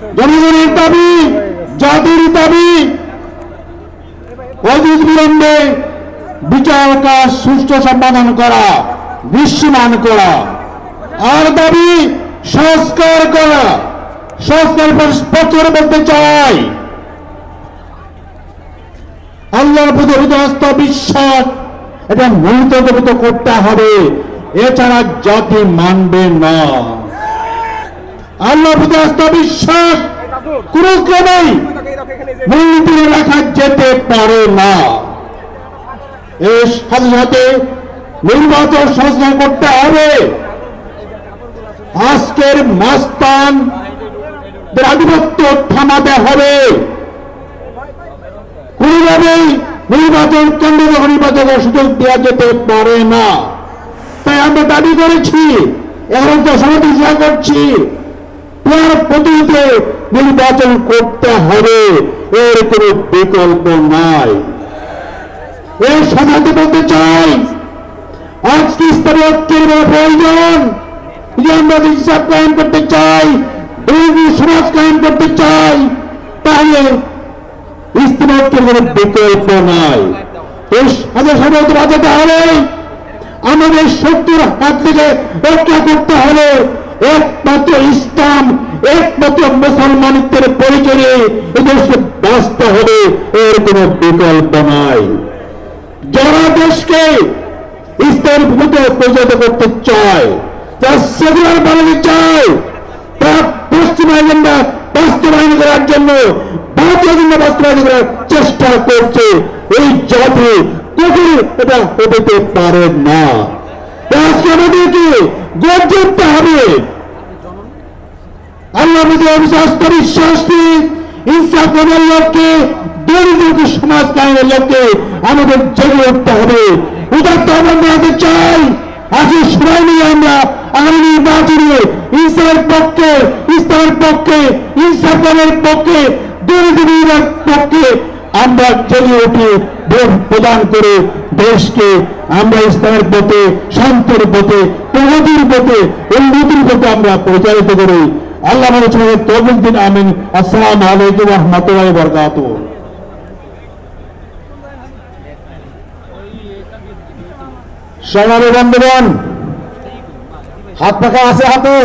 জনগণের দাবি, জাতির দাবি অধিক বিলম্বে বিচার কাজ সুষ্ঠু সম্পাদন করা, দৃশ্যমান করা। আর দাবি, সংস্কার করা। সংস্কার পর স্পষ্ট করে বলতে চাই। আল্লাহর প্রতি হৃদয়স্থ বিশ্বাস এটা মূলত করতে হবে। এছাড়া জাতি মানবে না। আল্লাহর প্রতি আস্থা বিশ্বাস। কোন ক্রমেই মন্দিরে রাখা যেতে পারে না। এর সাথে সাথে নির্বাচন সংস্কার করতে হবে। আজকের মাস্তান আধিপত্য থামাতে হবে। কোনোভাবেই নির্বাচন কেন্দ্র যখন নির্বাচনের সুযোগ দেওয়া যেতে পারে না। তাই আমরা দাবি করেছি এখন তো সমালোচনা করছি। তার নির্বাচন করতে হবে। এর কোনো বিকল্প নাই। এর সাথে বলতে চাই, আজকে ইসলামী ঐক্যের প্রয়োজন। যদি আমরা হিসাব করতে চাই সমাজ কায়েম করতে চাই, তাহলে ইসলামী ঐক্যের কোনো বিকল্প নাই। এর সাথে সাথে বাঁচাতে হবে। আমাদের শক্তির হাত থেকে রক্ষা করতে হবে। একমাত্র ইসলাম, একমাত্র মুসলমানিত্বের পরিচয়ে এদেশকে বাঁচতে হবে, এর কোনো বিকল্প নাই। যারা দেশকে ইসলামের ভূমিতে পরিচালিত করতে চায়, যারা সেকুলার বানাতে চায়, তারা পশ্চিম এজেন্ডা বাস্তবায়ন করার জন্য, ভারতীয় এজেন্ডা বাস্তবায়ন করার চেষ্টা করছে। এই জাতি কখনো এটা হতে পারে না। আজকে আমাদেরকে গর্জে উঠতে হবে? আল্লাহ প্রতি অবিশ্বাস বিশ্বাস, ইনসাফ করার লক্ষ্যে, দরিদ্রকে সমাজ কায়েমের লক্ষ্যে আমাদের জেগে উঠতে হবে। উদার্ত আমরা পক্ষে আমরা জেগে উঠে ভোট প্রদান করে দেশকে। আমরা ইসলামের পথে, শান্তির পথে, প্রগতির পথে, উন্নতির পথে আমরা পরিচালিত করি। আল্লাহ সঙ্গে তৌফিক দিন, আমিন। আসসালাম আলাইকুম রহমতুল্লাহ বরকাত সংগ্রামী বন্ধুগণ, হাত পাখা আছে হাতে?